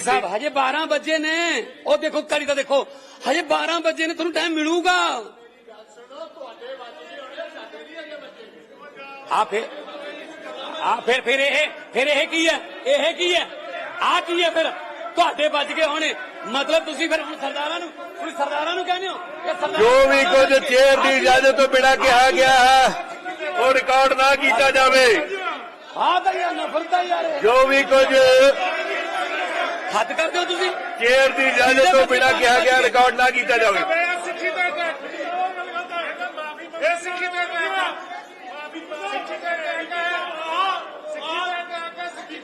ਸਾਹਿਬ ਹਜੇ 12 ਵਜੇ ਨੇ। ਉਹ ਦੇਖੋ ਕਰੀ ਤਾਂ ਦੇਖੋ। ਹਜੇ 12 ਵਜੇ ਨੇ ਤੁਹਾਨੂੰ ਟਾਈਮ ਮਿਲੂਗਾ। ਆ ਫਿਰ ਆ ਫਿਰ ਫਿਰ ਇਹ ਫਿਰ ਇਹ ਕੀ ਹੈ? ਇਹ ਕੀ ਹੈ? ਆ ਕੀ ਹੈ ਫਿਰ? ਤੁਹਾਡੇ ਵੱਜ ਗਏ ਹੋਣੇ। ਮਤਲਬ ਤੁਸੀਂ ਫਿਰ ਹੁਣ ਸਰਦਾਰਾਂ ਨੂੰ ਤੁਸੀਂ ਸਰਦਾਰਾਂ ਨੂੰ ਕਹਿੰਦੇ ਹੋ ਜੋ ਵੀ ਕੁਝ ਚੇਅਰ ਦੀ ਇਜਾਜ਼ਤ ਤੋਂ ਬਿਨਾਂ ਕਿਹਾ ਗਿਆ ਹੈ ਉਹ ਰਿਕਾਰਡ ਨਾ ਕੀਤਾ ਜਾਵੇ। ਹਾਂ ਤਾਂ ਯਾਰ ਨਫ਼ਰਤ ਹੈ ਯਾਰ। ਜੋ ਵੀ ਕੁਝ ਹੱਦ ਕਰਦੇ ਹੋ ਤੁਸੀਂ ਚੇਅਰ ਦੀ ਇਜਾਜ਼ਤ ਤੋਂ ਬਿਨਾਂ ਕਿਹਾ ਗਿਆ ਰਿਕਾਰਡ ਨਾ ਕੀਤਾ ਜਾਵੇ ਇਹ ਸਿੱਖੀ ਦਾ ਇੱਕ ਇਹ ਸਿੱਖੀ ਦਾ ਇੱਕ ਸਿੱਖੀ ਦਾ ਇੱਕ ਸਿੱਖੀ ਦਾ ਇੱਕ ਸਿੱਖੀ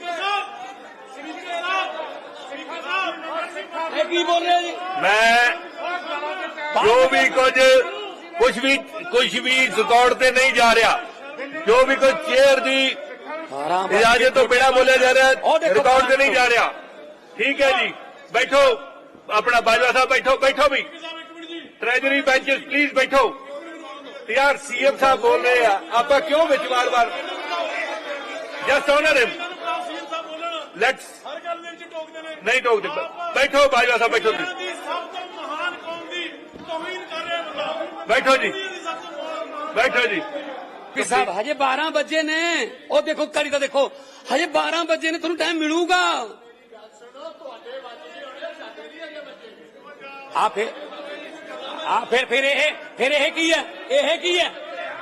ਇਹ ਕੀ ਬੋਲ ਰਹੇ ਹੋ ਜੀ ਮੈਂ ਜੋ ਵੀ ਕੁਝ ਕੁਝ ਵੀ ਕੁਝ ਵੀ ਰਿਕਾਰਡ ਤੇ ਨਹੀਂ ਜਾ ਰਿਹਾ ਜੋ ਵੀ ਕੁਝ ਚੇਅਰ ਦੀ ਆਰਾਮ ਇਜਾਜ਼ਤ ਤੋਂ ਬਿਨਾਂ ਬੋਲਿਆ ਜਾ ਰਿਹਾ ਉਹ ਦੇਖੋ ਰਿਕਾਰਡ ਤੇ ਨਹੀਂ ਜਾ ਰਿਹਾ ਠੀਕ ਹੈ ਜੀ। ਬੈਠੋ। ਆਪਣਾ ਬਾਜਵਾ ਸਾਹਿਬ ਬੈਠੋ ਬੈਠੋ ਵੀ। ਟ੍ਰੈਜਰੀ ਬੈਂਚਸ ਪਲੀਜ਼ ਬੈਠੋ। ਯਾਰ ਸੀਐਮ ਸਾਹਿਬ ਬੋਲ ਰਹੇ ਆ। ਆਪਾਂ ਕਿਉਂ ਵਿੱਚ ਵਾਰ-ਵਾਰ ਜਸਟ ਆਨਰ ਹਿਮ ਲੈਟਸ ਹਰ ਗੱਲ ਦੇ ਵਿੱਚ ਟੋਕਦੇ ਨੇ ਨਹੀਂ ਟੋਕਦੇ ਬੈਠੋ, ਬਾਜਵਾ ਸਾਹਿਬ ਬੈਠੋ ਤੁਸੀਂ। ਸਭ ਤੋਂ ਮਹਾਨ ਕੌਮ ਦੀ ਤੋਹੀਨ ਕਰ ਰਿਹਾ ਬੰਦਾ ਬੈਠੋ ਜੀ। ਬੈਠੋ ਜੀ। ਵੀ ਸਾਹਿਬ, ਹਜੇ 12 ਵਜੇ ਨੇ। ਉਹ ਦੇਖੋ, ਘੜੀ ਤਾਂ ਦੇਖੋ। ਹਜੇ 12 ਵਜੇ ਨੇ, ਤੁਹਾਨੂੰ ਟਾਈਮ ਮਿਲੂਗਾ। ਆ ਫਿਰ ਆ ਫਿਰ ਫਿਰ ਇਹ ਫਿਰ ਇਹ ਕੀ ਹੈ? ਇਹ ਕੀ ਹੈ?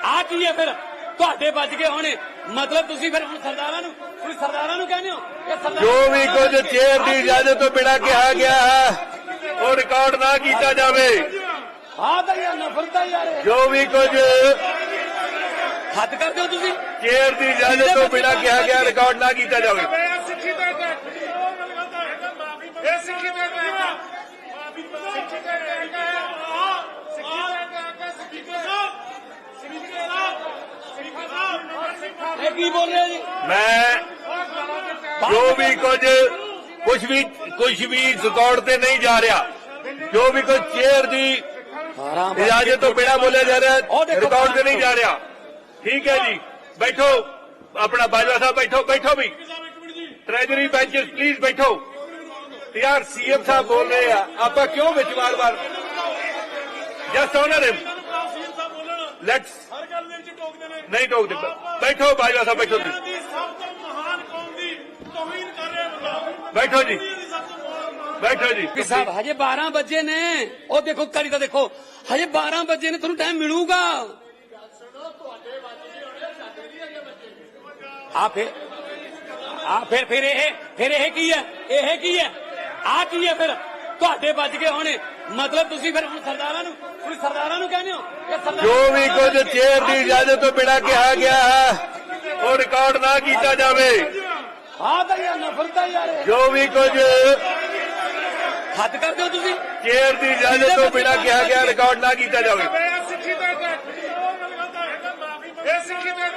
ਆ ਕੀ ਹੈ ਫਿਰ? ਤੁਹਾਡੇ ਵੱਜ ਗਏ ਹੋਣੇ। ਮਤਲਬ ਤੁਸੀਂ ਫਿਰ ਹੁਣ ਸਰਦਾਰਾਂ ਨੂੰ ਤੁਸੀਂ ਸਰਦਾਰਾਂ ਨੂੰ ਕਹਿੰਦੇ ਹੋ? ਇਹ ਸਰਦਾਰ ਜੋ ਵੀ ਕੁਝ ਚੇਅਰ ਦੀ ਇਜਾਜ਼ਤ ਤੋਂ ਬਿਨਾਂ ਕਿਹਾ ਗਿਆ ਹੈ ਉਹ ਰਿਕਾਰਡ ਨਾ ਕੀਤਾ ਜਾਵੇ। ਹਾਂ ਤਾਂ ਯਾਰ ਨਫ਼ਰਤ ਹੈ ਯਾਰ ਇਹ। ਜੋ ਵੀ ਕੁਝ ਹੱਦ ਕਰਦੇ ਹੋ ਤੁਸੀਂ? ਚੇਅਰ ਦੀ ਇਜਾਜ਼ਤ ਤੋਂ ਬਿਨਾਂ ਕਿਹਾ ਗਿਆ ਰਿਕਾਰਡ ਨਾ ਕੀਤਾ ਜਾਵੇ। ਇਹ ਸਿੱਖੀ ਦਾ ਇਹ ਸਿੱਖੀ ਦਾ ਇੱਕ ਸਿੱਖੀ ਦਾ ਇੱਕ ਸਿੱਖੀ ਦਾ ਇੱਕ ਸਿੱਖੀ ਇਹ ਕੀ ਬੋਲ ਰਹੇ ਜੀ? ਮੈਂ ਜੋ ਵੀ ਕੁਝ ਕੁਝ ਵੀ ਕੁਝ ਵੀ ਰਿਕਾਰਡ ਤੇ ਨਹੀਂ ਜਾ ਰਿਹਾ ਜੋ ਵੀ ਕੁਝ ਚੇਅਰ ਦੀ ਇਜਾਜ਼ਤ ਤੋਂ ਬਿਨਾਂ ਬੋਲਿਆ ਜਾ ਰਿਹਾ ਰਿਕਾਰਡ ਤੇ ਨਹੀਂ ਜਾ ਰਿਹਾ। ਠੀਕ ਹੈ ਜੀ ਬੈਠੋ ਆਪਣਾ ਬਾਜਵਾ ਸਾਹਿਬ ਬੈਠੋ ਬੈਠੋ ਵੀ। ਟ੍ਰੈਜਰੀ ਬੈਂਚਸ ਪਲੀਜ਼ ਬੈਠੋ। ਯਾਰ ਸੀਐਮ ਸਾਹਿਬ ਬੋਲ ਰਹੇ ਆ ਆਪਾਂ ਕਿਉਂ ਵਿੱਚ ਵਾਰ-ਵਾਰ? ਜਸਟ ਆਨਰ ਹਿਮ ਲੈਟਸ ਹਰ ਗੱਲ ਦੇ ਵਿੱਚ ਟੋਕਦੇ ਨੇ ਨਹੀਂ ਟੋਕਦੇ ਬੈਠੋ ਬਾਜਵਾ ਸਾਹਿਬ ਬੈਠੋ ਤੁਸੀਂ ਦੀ ਸਭ ਤੋਂ ਮਹਾਨ ਕੌਮ ਦੀ ਤੋਹੀਨ ਕਰ ਰਿਹਾ ਬੰਦਾ ਬੈਠੋ ਜੀ। ਬੈਠੋ ਜੀ। ਵੀ ਸਾਹਿਬ ਹਜੇ 12 ਵਜੇ ਨੇ। ਉਹ ਦੇਖੋ ਕਰੀ ਤਾਂ ਦੇਖੋ। ਹਜੇ 12 ਵਜੇ ਨੇ ਤੁਹਾਨੂੰ ਟਾਈਮ ਮਿਲੂਗਾ। ਆ ਫਿਰ ਆ ਫਿਰ ਫਿਰ ਇਹ ਫਿਰ ਇਹ ਕੀ ਹੈ? ਇਹ ਕੀ ਹੈ? ਆ ਕੀ ਹੈ ਫਿਰ? ਤੁਹਾਡੇ ਵੱਜ ਗਏ ਹੋਣੇ। ਮਤਲਬ ਤੁਸੀਂ ਫਿਰ ਹੁਣ ਸਰਦਾਰਾਂ ਨੂੰ ਤੁਸੀਂ ਸਰਦਾਰਾਂ ਨੂੰ ਕਹਿੰਦੇ ਹੋ ਇਹ ਸਰਦਾਰ ਜੋ ਵੀ ਕੁਝ ਚੇਅਰ ਦੀ ਇਜਾਜ਼ਤ ਤੋਂ ਬਿਨਾਂ ਕਿਹਾ ਗਿਆ ਹੈ ਉਹ ਰਿਕਾਰਡ ਨਾ ਕੀਤਾ ਜਾਵੇ। ਹਾਂ ਤਾਂ ਯਾਰ ਨਫ਼ਰਤ ਹੈ ਯਾਰ ਇਹ। ਇਹ ਜੋ ਵੀ ਕੁਝ ਹੱਦ ਕਰਦੇ ਹੋ ਤੁਸੀਂ? ਚੇਅਰ ਦੀ ਇਜਾਜ਼ਤ ਤੋਂ ਬਿਨਾਂ ਕਿਹਾ ਗਿਆ ਰਿਕਾਰਡ ਨਾ ਕੀਤਾ ਜਾਵੇ। ਇਹ ਸਿੱਖੀ ਦਾ ਇੱਕ ਇਹ ਸਿੱਖੀ ਦਾ ਇੱਕ